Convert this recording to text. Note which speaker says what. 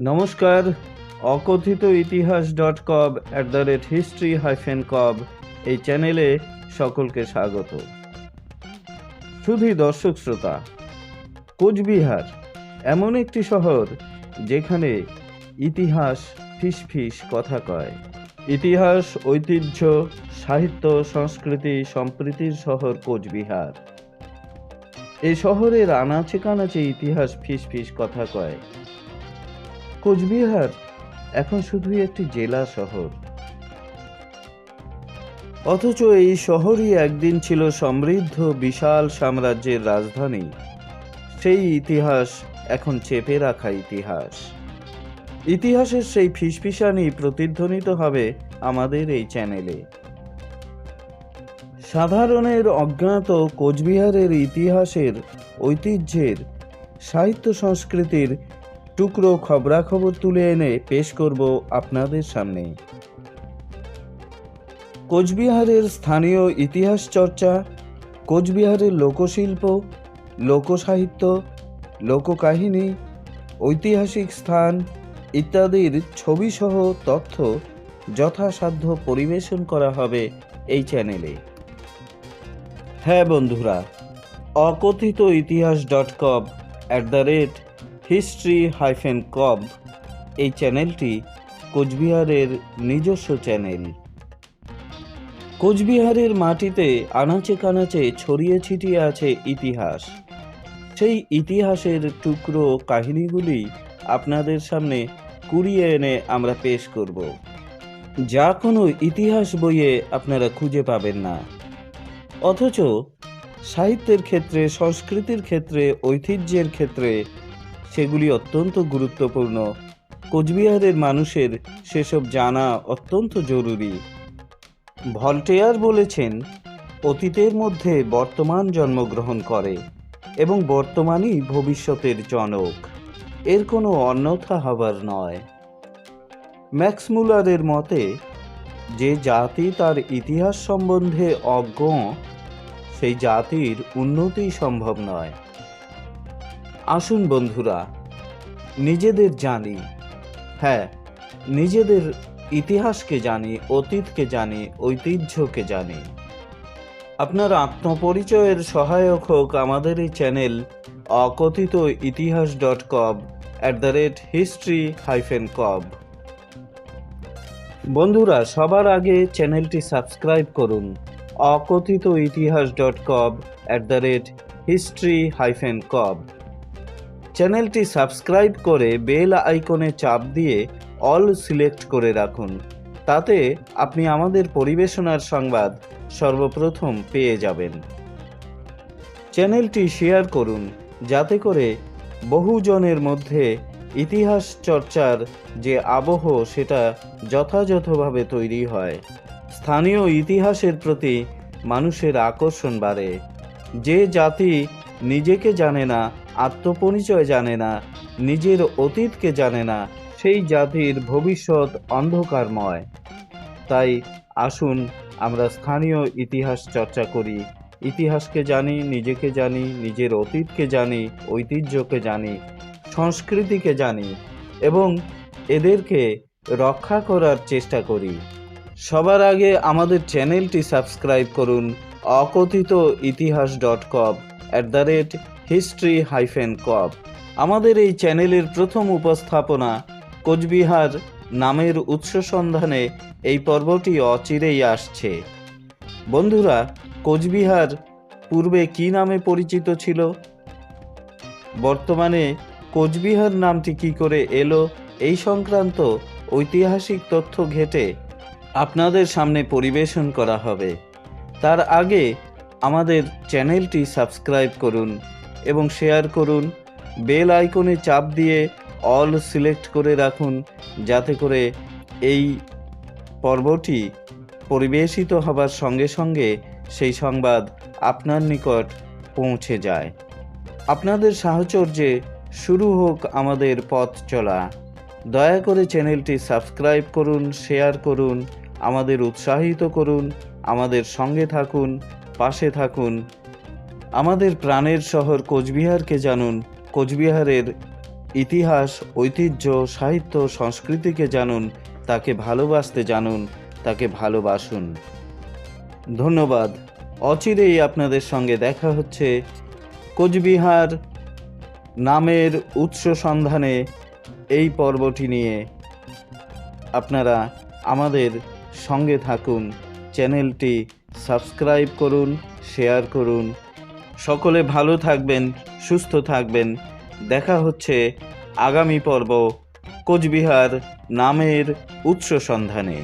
Speaker 1: নমস্কার। অকথিত ইতিহাস dot com at the rate history hyphen com এই চ্যানেলে সকলকে স্বাগত। শুধু দর্শক শ্রোতা, কোচবিহার এমন একটি শহর যেখানে ইতিহাস ফিস ফিস কথা কয়। ইতিহাস, ঐতিহ্য, সাহিত্য, সংস্কৃতি, সম্প্রীতির শহর কোচবিহার। এই শহরের আনাচে কানাচে ইতিহাস ফিস ফিস কথা কয়। কোচবিহার, এখন শুধুই একটি জেলা শহর। অথচ এই শহরই একদিন ছিল সমৃদ্ধ, বিশাল সাম্রাজ্যের রাজধানী। সেই ইতিহাস এখন চেপে রাখা ইতিহাস। ইতিহাসের সেই ফিসফিসানি প্রতিধ্বনিত হবে আমাদের এই চ্যানেলে। সাধারণের অজ্ঞাত কোচবিহারের ইতিহাসের ঐতিহ্যের, সাহিত্য সংস্কৃতির টুকরো খবরাখবর তুলে এনে পেশ করব আপনাদের সামনে। কোচবিহারের স্থানীয় ইতিহাস চর্চা, কোচবিহারের লোকশিল্প, লোকসাহিত্য, লোককাহিনী, ঐতিহাসিক স্থান ইত্যাদির ছবিসহ তথ্য যথাসাধ্য পরিবেশন করা হবে এই চ্যানেলে। হ্যাঁ বন্ধুরা, অকথিত ইতিহাস dot com at the rate history hyphen com এই চ্যানেলটি কোচবিহারের নিজস্ব চ্যানেল কোচবিহারের মাটিতে আনাচে কানাচে ছড়িয়ে ছিটিয়ে আছে ইতিহাস। সেই ইতিহাসের টুকরো কাহিনীগুলি আপনাদের সামনে কুড়িয়ে এনে আমরা পেশ করব। যা কোনো ইতিহাস বইয়ে আপনারা খুঁজে পাবেন না। অথচ সাহিত্যের ক্ষেত্রে, সংস্কৃতির ক্ষেত্রে, ঐতিহ্যের ক্ষেত্রে সেগুলি অত্যন্ত গুরুত্বপূর্ণ। কোচবিহারের মানুষের সেসব জানা অত্যন্ত জরুরি। ভল্টেয়ার বলেছেন, অতীতের মধ্যে বর্তমান জন্মগ্রহণ করে এবং বর্তমানই ভবিষ্যতের জনক। এর কোনো অন্যথা হবার নয়। ম্যাক্স মুলারের মতে, যে জাতি তার ইতিহাস সম্বন্ধে অজ্ঞ, সেই জাতির উন্নতি সম্ভব নয়। আসুন বন্ধুরা, নিজেদের জানি। হ্যাঁ নিজেদের ইতিহাসকে জানি, অতীতকে জানি, ঐতিহ্যকে জানি। আপনার আত্মপরিচয়ের সহায়ক হোক আমাদের এই চ্যানেল অকথিত ইতিহাস dot com at the rate history hyphen com বন্ধুরা, সবার আগে চ্যানেলটি সাবস্ক্রাইব করুন, অকথিত ইতিহাস dot com at the rate history hyphen com চ্যানেলটি সাবস্ক্রাইব করে বেল আইকনে চাপ দিয়ে অল সিলেক্ট করে রাখুন। তাতে আপনি আমাদের পরিবেশনার সংবাদ সর্বপ্রথম পেয়ে যাবেন। চ্যানেলটি শেয়ার করুন, যাতে করে বহুজনের মধ্যে ইতিহাস চর্চার যে আবহ সেটা যথাযথভাবে তৈরি হয়। স্থানীয় ইতিহাসের প্রতি মানুষের আকর্ষণ বাড়ে। যে জাতি নিজেকে জানে না আত্মপরিচয় জানে না, নিজের অতীতকে জানে না, সেই জাতির ভবিষ্যৎ অন্ধকারময়। তাই আসুন আমরা স্থানীয় ইতিহাস চর্চা করি। ইতিহাসকে জানি, নিজেকে জানি, নিজের অতীতকে জানি, ঐতিহ্যকে জানি, সংস্কৃতিকে জানি এবং এদেরকে রক্ষা করার চেষ্টা করি। সবার আগে আমাদের চ্যানেলটি সাবস্ক্রাইব করুন, অকথিত ইতিহাস dot com at the rate history hyphen com আমাদের এই চ্যানেলের প্রথম উপস্থাপনা কোচবিহার নামের উৎস সন্ধানে এই পর্বটি অচিরেই আসছে। বন্ধুরা, কোচবিহার পূর্বে কি নামে পরিচিত ছিল? বর্তমানে কোচবিহার নামটি কি করে এলো এই সংক্রান্ত ঐতিহাসিক তথ্য ঘেটে আপনাদের সামনে পরিবেশন করা হবে। তার আগে আমাদের চ্যানেলটি সাবস্ক্রাইব করুন। এবং শেয়ার করুন। বেল আইকনে চাপ দিয়ে অল সিলেক্ট করে রাখুন, যাতে করে এই পর্বটি পরিবেশিত হবার সঙ্গে সঙ্গে সেই সংবাদ আপনার নিকট পৌঁছে যায়। আপনাদের সাহচর্যে শুরু হোক আমাদের পথ চলা। দয়া করে চ্যানেলটি সাবস্ক্রাইব করুন, শেয়ার করুন, আমাদের উৎসাহিত করুন, আমাদের সঙ্গে থাকুন, পাশে থাকুন। আমাদের প্রাণের শহর কোচবিহারকে জানুন। কোচবিহারের ইতিহাস, ঐতিহ্য, সাহিত্য, সংস্কৃতিকে জানুন। তাকে ভালোবাসতে জানুন, তাকে ভালোবাসুন। ধন্যবাদ। অচিরেই আপনাদের সঙ্গে দেখা হচ্ছে কোচবিহার নামের উৎস সন্ধানে এই পর্বটি নিয়ে। আপনারা আমাদের সঙ্গে থাকুন। চ্যানেলটি সাবস্ক্রাইব করুন, শেয়ার করুন। সকলে ভালো থাকবেন সুস্থ থাকবেন। দেখা হচ্ছে আগামী পর্ব কোচবিহার নামের উৎস সন্ধানে।